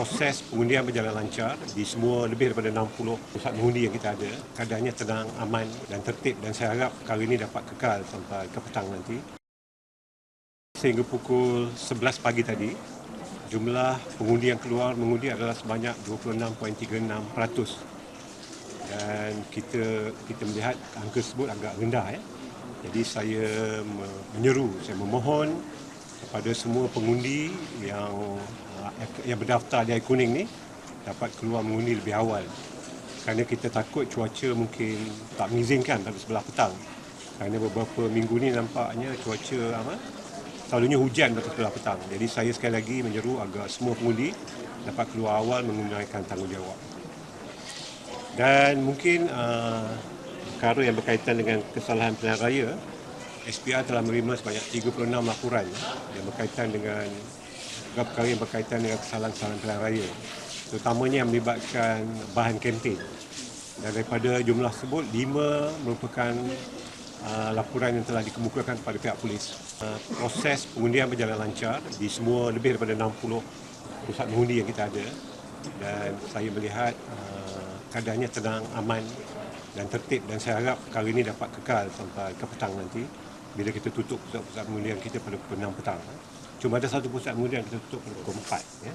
proses pengundian berjalan lancar di semua lebih daripada 60 pusat mengundi yang kita ada. Keadaannya tenang, aman dan tertib dan saya harap perkara ini dapat kekal sampai ke petang nanti. Sehingga pukul 11 pagi tadi, jumlah pengundi yang keluar mengundi adalah sebanyak 26.36% dan kita kita melihat angka tersebut agak rendah ya. Jadi saya menyeru, saya memohon kepada semua pengundi yang yang berdaftar di kuning ni dapat keluar mengundi lebih awal. Kerana kita takut cuaca mungkin tak mengizinkan pada sebelah petang. Kerana beberapa minggu ni nampaknya cuaca apa? Selalunya hujan pada sebelah petang. Jadi saya sekali lagi menyeru agar semua pengundi dapat keluar awal menggunakan tanggungjawab. Dan mungkin uh, perkara yang berkaitan dengan kesalahan pilihan raya, SPR telah menerima sebanyak 36 laporan yang berkaitan dengan perkara yang berkaitan dengan kesalahan-kesalahan pilihan raya. Terutamanya yang melibatkan bahan kempen. Dan daripada jumlah tersebut, lima merupakan uh, laporan yang telah dikemukakan kepada pihak polis. Uh, proses pengundian berjalan lancar di semua lebih daripada 60 pusat mengundi yang kita ada. Dan saya melihat uh, keadaannya tenang, aman dan tertib dan saya harap perkara ini dapat kekal sampai ke petang nanti bila kita tutup pusat-pusat pengundian kita pada pukul 6 petang. Cuma ada satu pusat pengundian kita tutup pada pukul 4. Ya.